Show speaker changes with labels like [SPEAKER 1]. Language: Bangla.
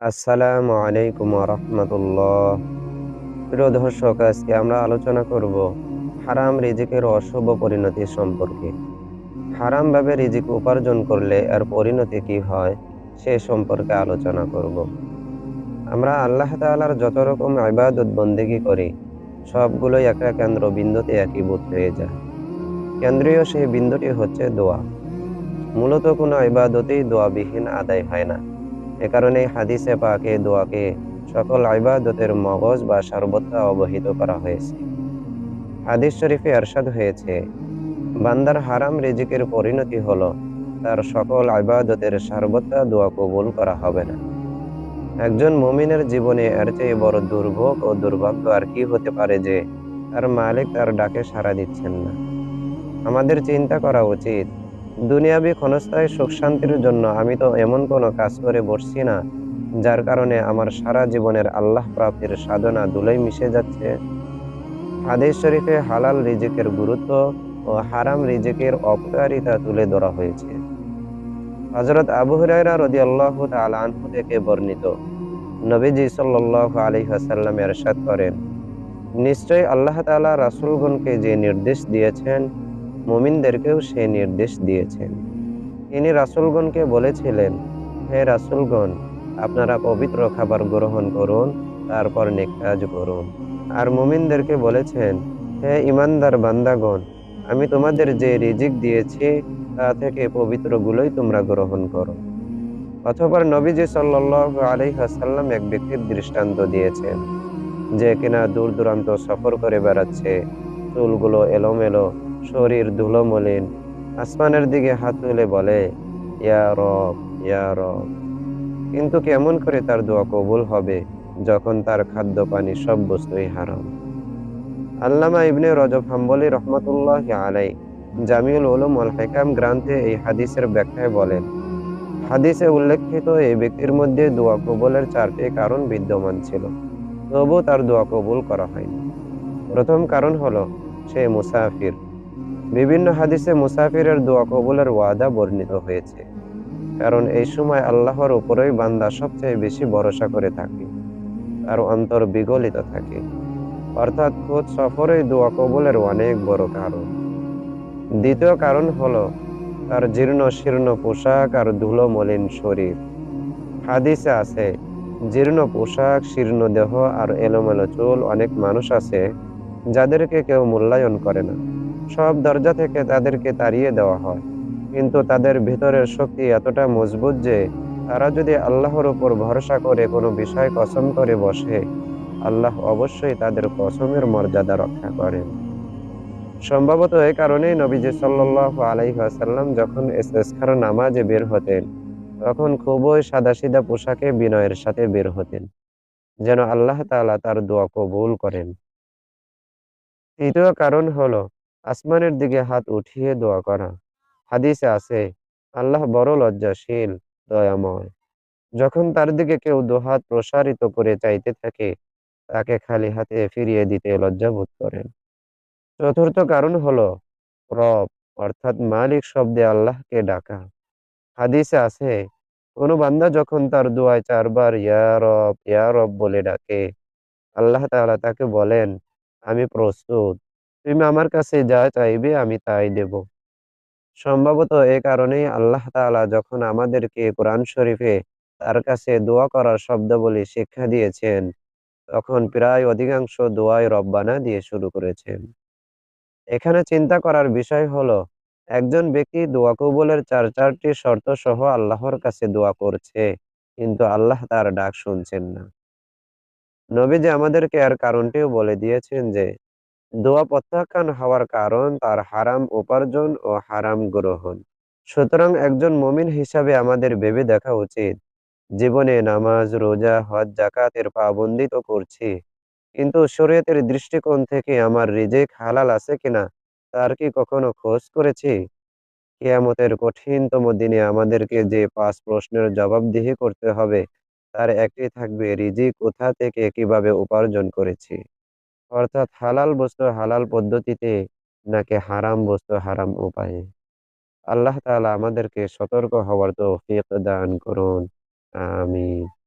[SPEAKER 1] আসসালামু আলাইকুম রহমতুল্লাহ। প্রিয় দর্শক, আজকে আমরা আলোচনা করব হারাম রিজিকের অশুভ পরিণতি সম্পর্কে। হারামভাবে রিজিক উপার্জন করলে এর পরিণতি কি হয়, সে সম্পর্কে আলোচনা করব। আমরা আল্লাহ তাআলার যত রকম ইবাদত, বন্দেগি করি, সবগুলোই একটা কেন্দ্র বিন্দুতে একীভূত হয়ে যায়। কেন্দ্রীয় সেই বিন্দুটি হচ্ছে দোয়া। মূলত কোনো ইবাদতেই দোয়াবিহীন আদায় হয় না। এ কারণে হাদিসে পাকে, দোয়াকে সকল ইবাদতের মগজ বা সর্বত্রা অবহিত করা হয়েছে। হাদিস শরীফে এরশাদ হয়েছে, বান্দার হারাম রিজিকের পরিণতি হলো তার সকল আইবাদতের সর্বত্রা দোয়া কবুল করা হবে না। একজন মুমিনের জীবনে এর চেয়ে বড় দুর্ভোগ ও দুর্ভাগ্য আর কি হতে পারে যে তার মালিক তার ডাকে সাড়া দিচ্ছেন না। আমাদের চিন্তা করা উচিত দুনিয়াবি ক্ষণস্থায়ী সুখ শান্তির জন্য আমি তো এমন কোনো কাজ করে বসছি না, যার কারণে আমার সারা জীবনের আল্লাহ প্রাপ্তির সাধনা দুলাই মিশে যাচ্ছে। হাদিস শরীফে হালাল রিজিকের গুরুত্ব ও হারাম রিজিকের অপকারিতা তুলে ধরা হয়েছে। হজরত আবু হুরায়রা রাদিয়াল্লাহু তাআলা আনহু থেকে বর্ণিত। নবীজি সাল্লাল্লাহু আলী ওয়াসাল্লাম ইরশাদ করেন, নিশ্চয়ই আল্লাহ তাআলা রাসূলগণকে যে নির্দেশ দিয়েছেন মুমিনদেরকেও সে নির্দেশ দিয়েছেন। তিনি রাসূলগণকে বলেছিলেন, হে রাসূলগণ, আপনারা পবিত্র খাবার গ্রহণ করুন, তারপর নেক কাজ করুন। আর মুমিনদেরকে বলেছেন, হে ইমানদার বান্দাগণ, আমি তোমাদের যে রিজিক দিয়েছি, তা থেকে পবিত্রগুলোই তোমরা গ্রহণ করো। অথবা নবীজি সাল্লাল্লাহু আলাইহি ওয়াসাল্লাম এক ব্যক্তির দৃষ্টান্ত দিয়েছেন, যে কিনা দূর দূরান্ত সফর করে বেড়াচ্ছে, চুলগুলো এলোমেলো শরীর ধুলো মলিন আসমানের দিকে হাত তুলে বলে, ইয়া রব ইয়া রব। কিন্তু কেমন করে তার দোয়া কবুল হবে যখন তার খাদ্য পানি সব বস্তুই হারাম? আল্লামা ইবনে রজব হাম্বলি রহমতুল্লাহ আলাই জামিউল উলুম আল হেকাম গ্রন্থে এই হাদিসের ব্যাখ্যায় বলেন, হাদিসে উল্লেখিত এই ব্যক্তির মধ্যে দোয়া কবুলের চারটি কারণ বিদ্যমান ছিল। তবুও তার দোয়া কবুল করা হয়নি। প্রথম কারণ হলো, সে মুসাফির। বিভিন্ন হাদিসে মুসাফিরের দোয়া কবুলের ওয়াদা বর্ণিত হয়েছে। কারণ এই সময় আল্লাহর উপরেই বান্দা সবচেয়ে বেশি ভরসা করে থাকে আর অন্তর বিগলিত থাকে। অর্থাৎ খোঁজ সফরেই দোয়া কবুলের অনেক বড় কারণ। দ্বিতীয় কারণ হলো তার জীর্ণ শীর্ণ পোশাক আর ধুলো মলিন শরীর। হাদিসে আছে, জীর্ণ পোশাক, শীর্ণ দেহ আর এলোমেলো চুল অনেক মানুষ আছে যাদেরকে কেউ মূল্যায়ন করে না। সব দরজা থেকে তাদেরকে তাড়িয়ে দেওয়া হয়। কিন্তু তাদের ভিতরের শক্তি এতটা মজবুত যে, তারা যদি আল্লাহর উপর ভরসা করে কোনো বিষয় কসম করে বসে, আল্লাহ অবশ্যই তাদের কসমের মর্যাদা রক্ষা করেন। সম্ভবত এই কারণেই নবীজি সাল্লাহ আলাইসাল্লাম যখন এসেস্কার নামাজে বের হতেন, তখন খুবই সাদাসিদা পোশাকে বিনয়ের সাথে বের হতেন, যেন আল্লাহ তাআলা তার দোয়া কবুল করেন। তৃতীয় কারণ হলো আসমানের দিকে হাত উঠিয়ে দোয়া করা। হাদিসে আছে, আল্লাহ বড় লজ্জাশীল, দয়াময়। যখন তার দিকে কেউ দুহাত প্রসারিত করে চাইতে থাকে, তাকে খালি হাতে ফিরিয়ে দিতে লজ্জাবোধ করেন। চতুর্থ কারণ হলো, রব, অর্থাৎ মালিক শব্দে আল্লাহকে ডাকা। হাদিসে আছে, কোনো বান্দা যখন তার দোয়ায় চারবার ইয়া রব ইয়া রব বলে ডাকে, আল্লাহ তাআলা তাকে বলেন, আমি প্রস্তুত তুমি আমার কাছে যা চাইবে আমি তাই দেব। সম্ভবত এ কারণেই আল্লাহ তাআলা যখন আমাদেরকে কোরআন শরীফে তার কাছে দোয়া করার শব্দাবলী শিক্ষা দিয়েছেন, তখন প্রায় অধিকাংশ দোয়ায় রব্বানা দিয়ে শুরু করেছেন। এখানে চিন্তা করার বিষয় হলো, একজন ব্যক্তি দোয়া কবুলের চার চারটি শর্ত সহ আল্লাহর কাছে দোয়া করছে, কিন্তু আল্লাহ তার ডাক শুনছেন না। নবীজি আমাদেরকে আর কারণটিও বলে দিয়েছেন যে দোয়া প্রত্যাখ্যান হওয়ার কারণ তার হারাম উপার্জন ও হারাম গ্রহণ। সুতরাং একজন মমিন হিসাবে আমাদের ভেবে দেখা উচিত, জীবনে নামাজ, রোজা, হজ জাকাতের পাবন্দি তো করছি, কিন্তু শরীয়তের দৃষ্টিকোণ থেকে আমার রিজেক হালাল আছে কিনা, তার কি কখনো খোঁজ করেছি? কেয়ামতের কঠিনতম দিনে আমাদেরকে যে পাঁচ প্রশ্নের জবাবদিহি করতে হবে, তার একটি থাকবে রিজিক কোথা থেকে কীভাবে উপার্জন করেছি। অর্থাৎ হালাল বস্তু হালাল পদ্ধতিতে নাকি হারাম বস্তু হারাম উপায়ে। আল্লাহ তালা আমাদেরকে সতর্ক হওয়ার তৌফিক দান করুন। আমিন।